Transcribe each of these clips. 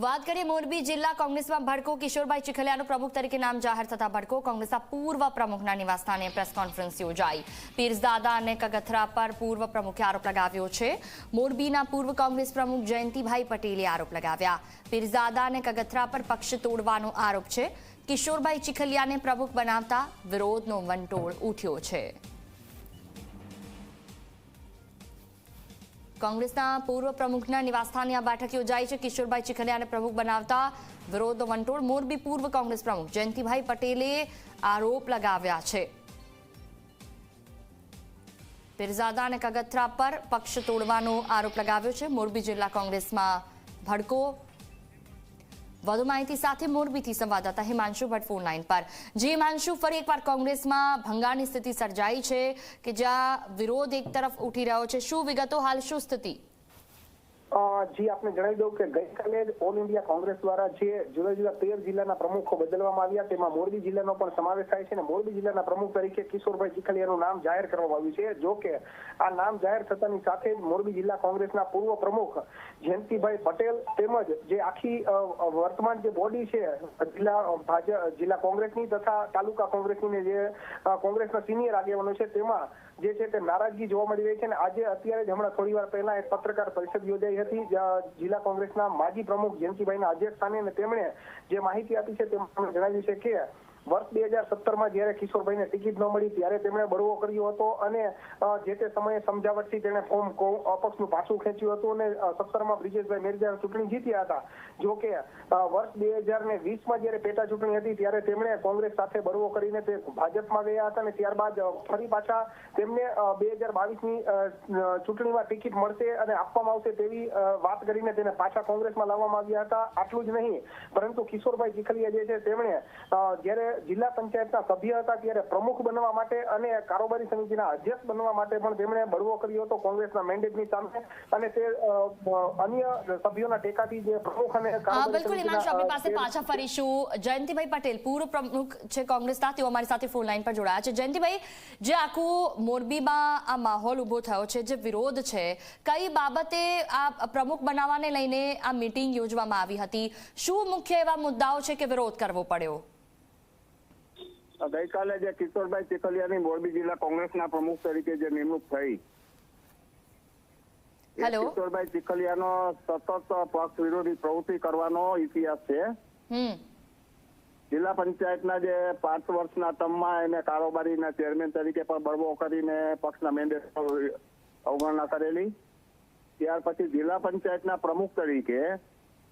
વાત કરીએ મોરબી જિલ્લા કોંગ્રેસમાં ભડકો, કિશોરભાઈ ચીખલિયાનું પ્રમુખ તરીકે નામ જાહેર થતા ભડકો. કોંગ્રેસના પૂર્વ પ્રમુખના નિવાસસ્થાને પ્રેસ કોન્ફરન્સ યોજાઈ. પીરઝાદા અને કગથરા પર પૂર્વ પ્રમુખે આરોપ લગાવ્યો છે. મોરબીના પૂર્વ કોંગ્રેસ પ્રમુખ જયંતિભાઈ પટેલે આરોપ લગાવ્યા. પીરઝાદા અને કગથરા પર પક્ષ તોડવાનો આરોપ છે. કિશોરભાઈ ચીખલિયાને પ્રમુખ બનાવતા વિરોધનો વંટોળ ઉઠ્યો છે. કોંગ્રેસના પૂર્વ પ્રમુખના નિવાસસ્થાને આ બેઠક યોજાઈ છે. કિશોરભાઈ ચીખલિયાને પ્રમુખ બનાવતા વિરોધ વંટોળ. મોરબી પૂર્વ કોંગ્રેસ પ્રમુખ જયંતિભાઈ પટેલે આરોપ લગાવ્યા છે. પીરઝાદા અને કગથરા પર પક્ષ તોડવાનો આરોપ લગાવ્યો છે. મોરબી જિલ્લા કોંગ્રેસમાં ભડકો વધુ માહિતી સાથે મોરબીથી સંવાદદાતા હિમાંશુ ભટ્ટ ફોન લાઈન પર. જે હિમાંશુ, ફરી એકવાર કોંગ્રેસમાં ભંગારની સ્થિતિ સર્જાઈ છે કે જ્યાં વિરોધ એક તરફ ઉઠી રહ્યો છે? શું વિગતો? હાલ શું સ્થિતિ? જી આપને જણાવી દઉં કે ગઈકાલે ઓલ ઇન્ડિયા કોંગ્રેસ દ્વારા જે જુદા જુદા તેર જિલ્લાના પ્રમુખો બદલવામાં આવ્યા, તેમાં મોરબી જિલ્લાનો પણ સમાવેશ થાય છે અને મોરબી જિલ્લાના પ્રમુખ તરીકે કિશોરભાઈ ચીખલિયાનું નામ જાહેર કરવામાં આવ્યું છે. જો કે આ નામ જાહેર થતાની સાથે જ મોરબી જિલ્લા કોંગ્રેસના પૂર્વ પ્રમુખ જયંતિભાઈ પટેલ તેમજ જે આખી વર્તમાન જે બોડી છે, જિલ્લા, ભાજપ, જિલ્લા કોંગ્રેસની તથા તાલુકા કોંગ્રેસની જે કોંગ્રેસના સિનિયર આગેવાનો છે, તેમાં જે છે તે નારાજગી જોવા મળી રહી છે અને આજે, અત્યારે જ હમણાં થોડી વાર પહેલા એક પત્રકાર પરિષદ યોજાઈ હતી જિલ્લા કોંગ્રેસના માજી પ્રમુખ જયંતિભાઈના અધ્યક્ષ સ્થાને અને તેમણે જે માહિતી આપી છે તેમાં જણાવ્યું છે કે વર્ષ બે હજાર સત્તરમાં જ્યારે કિશોરભાઈને ટિકિટ ન મળી ત્યારે તેમણે બળવો કર્યો હતો અને જે તે સમયે સમજાવટથી તેણે ફોર્મ અપક્ષનું પાછું ખેંચ્યું હતું અને સત્તરમાં બ્રિજેશભાઈ મેરજા ચૂંટણી જીત્યા હતા. જો કે વર્ષ બે હજાર ને વીસમાં જ્યારે પેટા ચૂંટણી હતી ત્યારે તેમણે કોંગ્રેસ સાથે બળવો કરીને તે ભાજપમાં ગયા હતા અને ત્યારબાદ ફરી પાછા તેમને બે હજાર બાવીસની ચૂંટણીમાં ટિકિટ મળશે અને આપવામાં આવશે તેવી વાત કરીને તેને પાછા કોંગ્રેસમાં લાવવામાં આવ્યા હતા. આટલું જ નહીં, પરંતુ કિશોરભાઈ ચીખલિયા જે છે, તેમણે જ્યારે જિલ્લા પંચાયતના સભ્ય હતા ત્યારે પ્રમુખ બનવા માટે અને કારોબારી સમિતિના અધ્યક્ષ બનવા માટે પણ તેમણે બળવો કર્યો હતો કોંગ્રેસના મેન્ડેટની સામે. અને તે અન્ય સભ્યોના ટેકાથી જે પ્રમુખ અને બિલકુલ હિમાંશુ આપણી પાસે પાછા ફરીશું. જયંતિભાઈ પટેલ પૂર્વ પ્રમુખ છે કોંગ્રેસના તેઓ અમારી સાથે ફોન લાઈન પર જોડાયા છે. જયંતિભાઈ જે આખું મોરબીમાં આ માહોલ ઊભો થયો છે જે વિરોધ છે કઈ બાબતે આ પ્રમુખ બનાવવાને લઈને આ મીટિંગ યોજવામાં આવી હતી? શું મુખ્ય એવા મુદ્દાઓ છે કે વિરોધ કરવો પડ્યો? ગઈકાલે જે કિશોરભાઈ ચીખલિયાની મોરબી જિલ્લા કોંગ્રેસના પ્રમુખ તરીકે જે નિમણૂક થઈ કિશોરભાઈ ચીખલિયાનો સતત પક્ષ વિરોધી પ્રવૃત્તિ કરવાનો ઇતિહાસ છે. જિલ્લા પંચાયતના જે પાંચ વર્ષના ટર્મમાં એને કારોબારીના ચેરમેન તરીકે પણ બળવો કરીને પક્ષના મેન્ડેટ અવગણના કરેલી. ત્યાર પછી જિલ્લા પંચાયતના પ્રમુખ તરીકે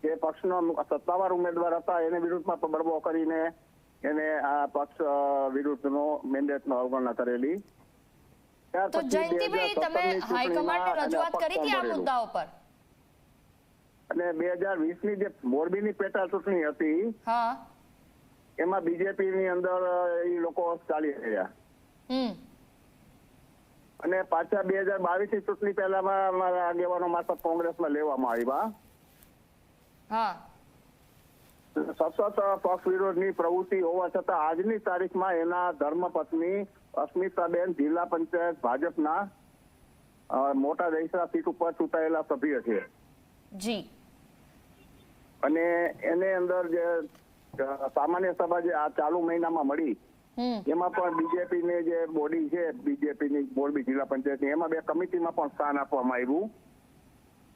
જે પક્ષનો સત્તાવાર ઉમેદવાર હતા એને વિરુદ્ધમાં પણ બળવો કરીને એને આ પક્ષ વિરુદ્ધનો મેન્ડેટનો અવગણના કરેલી. તો જયંતિભાઈ તમે હાઈકમાન્ડને રજૂઆત કરી હતી આ મુદ્દા ઉપર અને બે હજાર વીસની જે મોરબીની પેટા ચૂંટણી હતી એમાં બીજેપી ની અંદર એ લોકો ચાલી રહ્યા. હમ. અને પાછા બે હજાર બાવીસની ચૂંટણી પહેલામાં અમારા આગેવાનો મારફત કોંગ્રેસમાં લેવામાં આવ્યા. સતત પક્ષ વિરોધની પ્રવૃત્તિ હોવા છતાં આજની તારીખમાં એના ધર્મપત્ની અસ્મિતાબેન જિલ્લા પંચાયત ભાજપના મોટા દહીસરા સીટ ઉપર ચૂંટાયેલા સભ્ય છે. જી. અને એને અંદર જે સામાન્ય સભા જે આ ચાલુ મહિનામાં મળી એમાં પણ બીજેપી ની જે બોડી છે બીજેપી ની મોરબી જિલ્લા પંચાયત એમાં બે કમિટીમાં પણ સ્થાન આપવામાં આવ્યું.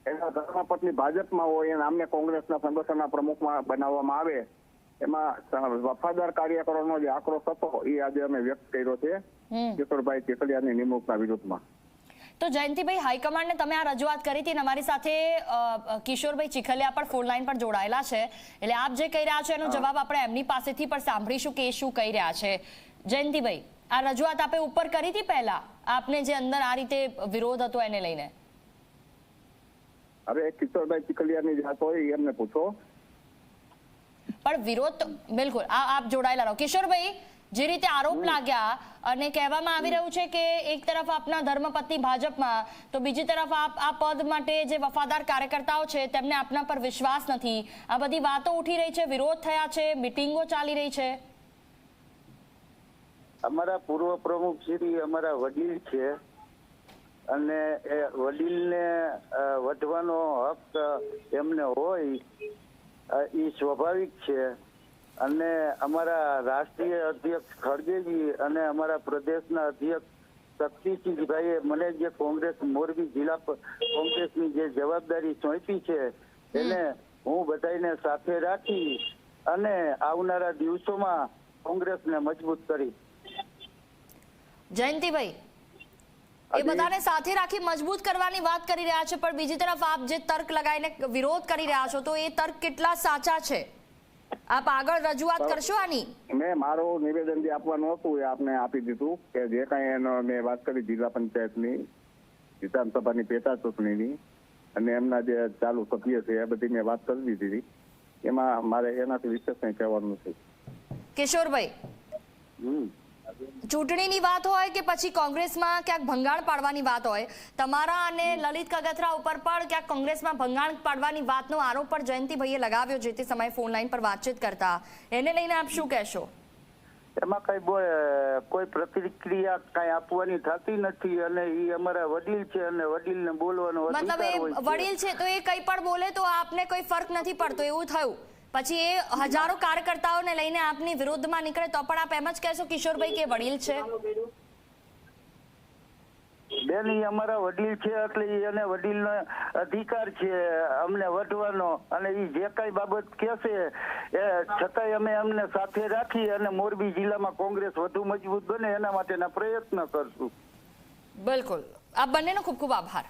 એના ધર્મપત્ની ભાજપમાં હોય એના અમને કોંગ્રેસના સંગઠનના પ્રમુખમાં બનાવવામાં આવે એમાં વફાદાર કાર્યકરોનો જે આક્રોશ હતો એ આજે અમે વ્યક્ત કર્યો છે કિશોરભાઈ ચેકલિયાની નિમણૂકના વિરુદ્ધમાં. તો જયંતિભાઈ હાઈકમાન્ડને તમે આ રજૂઆત કરી હતી અને અમારી સાથે કિશોરભાઈ ચીખલિયા પણ ફોન લાઈન પર જોડાયેલા છે. એટલે આપ જે કહી રહ્યા છો એનો જવાબ આપણે એમની પાસેથી પણ સાંભળીશું કે શું કહી રહ્યા છે. જયંતિભાઈ આ રજૂઆત આપે ઉપર કરી હતી પહેલા? આપને જે અંદર આ રીતે વિરોધ હતો એને લઈને? હવે કિશોરભાઈ ચીકલિયાની જાત હોય એમને પૂછો. પણ વિરોધ બિલકુલ આ આપ જોડાયેલા રહો. કિશોરભાઈ જે રીતે આરોપ લાગ્યા અને કહેવામાં આવી રહ્યું છે કે એક તરફ આપના ધર્મપત્ની ભાજપમાં તો બીજી તરફ આપ આ પદ માટે જે વફાદાર કાર્યકર્તાઓ છે તેમને આપના પર વિશ્વાસ નથી. આ બધી વાતો ઉઠી રહી છે વિરોધ થયા છે મિટિંગો ચાલી રહી છે. અમારા પૂર્વ પ્રમુખ શ્રી અમારા વડીલ છે. અને એ વડીલને વધવાનો હક એમને હોય એ સ્વાભાવિક છે. અને અમારા રાષ્ટ્રીય અધ્યક્ષ ખડગેજી અને અમારા પ્રદેશના અધ્યક્ષ શક્તિસિંહભાઈએ મને જે કોંગ્રેસ મોરબી જિલ્લા કોંગ્રેસની જે જવાબદારી સોંપી છે એને હું બધાને સાથે રાખી અને આવનારા દિવસોમાં કોંગ્રેસને મજબૂત કરી. જયંતિભાઈ એ બધાને સાથે રાખી મજબૂત કરવાની વાત કરી રહ્યા છે પણ બીજી તરફ આપ જે તર્ક લગાવીને વિરોધ કરી રહ્યા છો તો એ તર્ક કેટલા સાચા છે? આપ આગળ રજૂઆત કરશો આની? મેં મારો નિવેદન જે આપવાનું હતું એ આપને આપી દીધું કે જે કાંઈ એનો મેં વાત કરી જિલ્લા પંચાયતની વિધાનસભાની પેટા ચૂંટણીની અને એમના જે ચાલુ સભ્ય છે એ બધી મેં વાત કરી દીધી. હતી એમાં મારે એનાથી વિશેષ કંઈ કહેવાનું છે કિશોરભાઈ. હમ. ચૂંટણીની વાત હોય કે પછી કોંગ્રેસમાં ક્યાંક ભંગાણ પાડવાની વાત હોય તમારા અને લલિત કગથરા ઉપર પણ ક્યાંક કોંગ્રેસમાં ભંગાણ પાડવાની વાતનો આરોપ પણ જયંતિભાઈએ લગાવ્યો જે તે સમયે ફોન લાઈન પર વાતચીત કરતા. એને લઈને આપ શું કહેશો? એમાં કઈ કોઈ પ્રતિક્રિયા કઈ આપવાની થતી નથી અને એ અમારા વડીલ છે અને વડીલને બોલવાનો મતલબ એ વડીલ છે તો એ કઈ પણ બોલે તો આપને કોઈ ફરક નથી પડતો એવું થયું? પછી એ હજારો કાર્યકર્તાઓને લઈને આપની વિરોધમાં નીકળે તો પણ આપ એમ જ કહેશો કિશોરભાઈ કે વડીલ છે? બેન ઈ અમારા વડીલ છે એટલે એને વડીલનો અધિકાર છે અમને વધવાનો અને એ જે કઈ બાબત કહેશે એ છતાંય અમે અમને સાથે રાખી અને મોરબી જિલ્લામાં કોંગ્રેસ વધુ મજબૂત બને એના માટેના પ્રયત્ન કરશું. બિલકુલ. આપ બંનેનો ખૂબ ખૂબ આભાર.